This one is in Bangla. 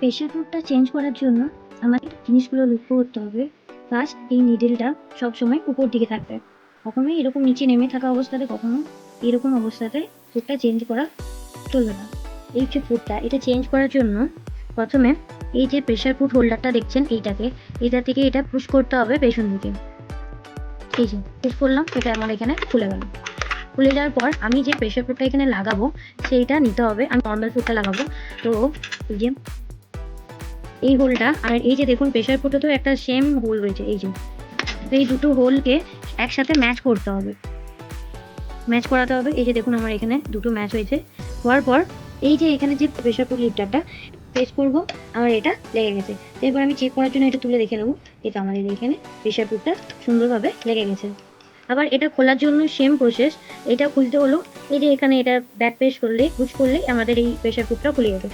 প্রেশার কুকারটা চেঞ্জ করার জন্য আমাদের জিনিসগুলো লক্ষ্য করতে হবে। ফার্স্ট এই নিডেলটা সবসময় উপর দিকে থাকবে। কখনোই এরকম নিচে নেমে থাকা অবস্থাতে কখনো এরকম অবস্থাতে ফুডটা চেঞ্জ করা চলবে না। এই যে ফুডটা এটা চেঞ্জ করার জন্য প্রথমে এই যে প্রেশার ফুড হোল্ডারটা দেখছেন, এইটাকে এটা থেকে এটা পুশ করতে হবে পেছন দিকে। এই যে পুশ করলাম, এটা আমার এখানে খুলে গেল। খুলে যাওয়ার পর আমি যে প্রেশার ফুডটা এখানে লাগাবো, সেইটা নিতে হবে। আমি নর্মাল ফুডটা লাগাবো। তো এই যে এই হোলটা আর এই যে দেখুন প্রেশার ফুটে তো একটা সেম হোল রয়েছে, এই যে। তো এই দুটো হোলকে একসাথে ম্যাচ করতে হবে। ম্যাচ করাতে হবে। এই যে দেখুন, আমার এখানে দুটো ম্যাচ হয়েছে। হওয়ার পর, এই যে এখানে যে প্রেশার ফুড লিফটারটা প্রেস করব, আমার এটা লেগে গেছে। এবার আমি চেক করার জন্য এটা তুলে দেখে নেব। এটা আমাদের এখানে প্রেশার ফুডটা সুন্দরভাবে লেগে গেছে। আবার এটা খোলার জন্য সেম প্রসেস এটা খুলতে হলো, এই যে এখানে এটা ব্যাক প্রেস করলে পুশ করলেই আমাদের এই প্রেশার কুকারটা খুলে যাবে।